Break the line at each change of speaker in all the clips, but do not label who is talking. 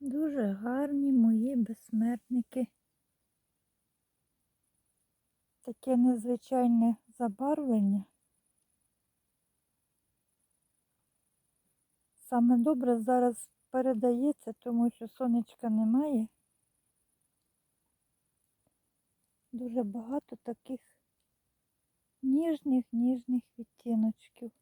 Дуже гарні мої безсмертники. Таке незвичайне забарвлення. Саме добре зараз передається, тому що сонечка немає. Дуже багато таких ніжних, ніжних відтіночків.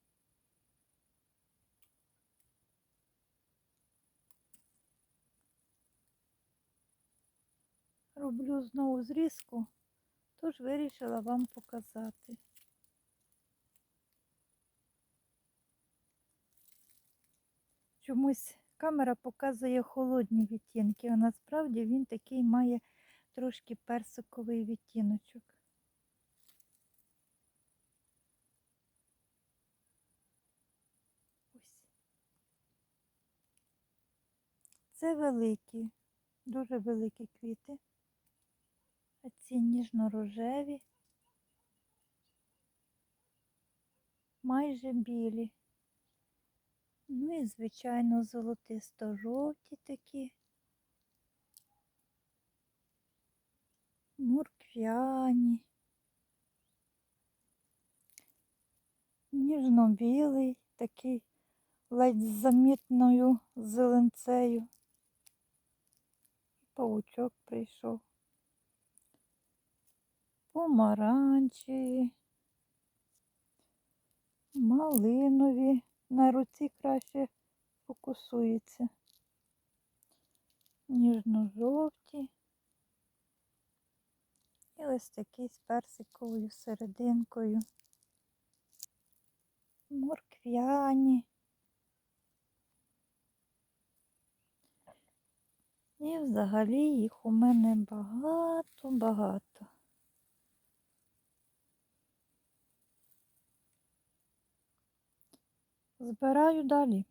Роблю знову зрізку, тож вирішила вам показати. Чомусь камера показує холодні відтінки, а насправді він такий має трошки персиковий відтіночок. Ось. Це великі, дуже великі квіти. Ці ніжно-рожеві, майже білі. Ну і, звичайно, золотисто-жовті такі. Мурквяні. Ніжно-білий, такий ледь з замітною зеленцею. Павучок прийшов. Помаранчеві, малинові. На руці краще фокусується. Ніжно-жовті. І ось такий з персиковою серединкою. Морквяні. І взагалі їх у мене багато-багато. Збираю далі.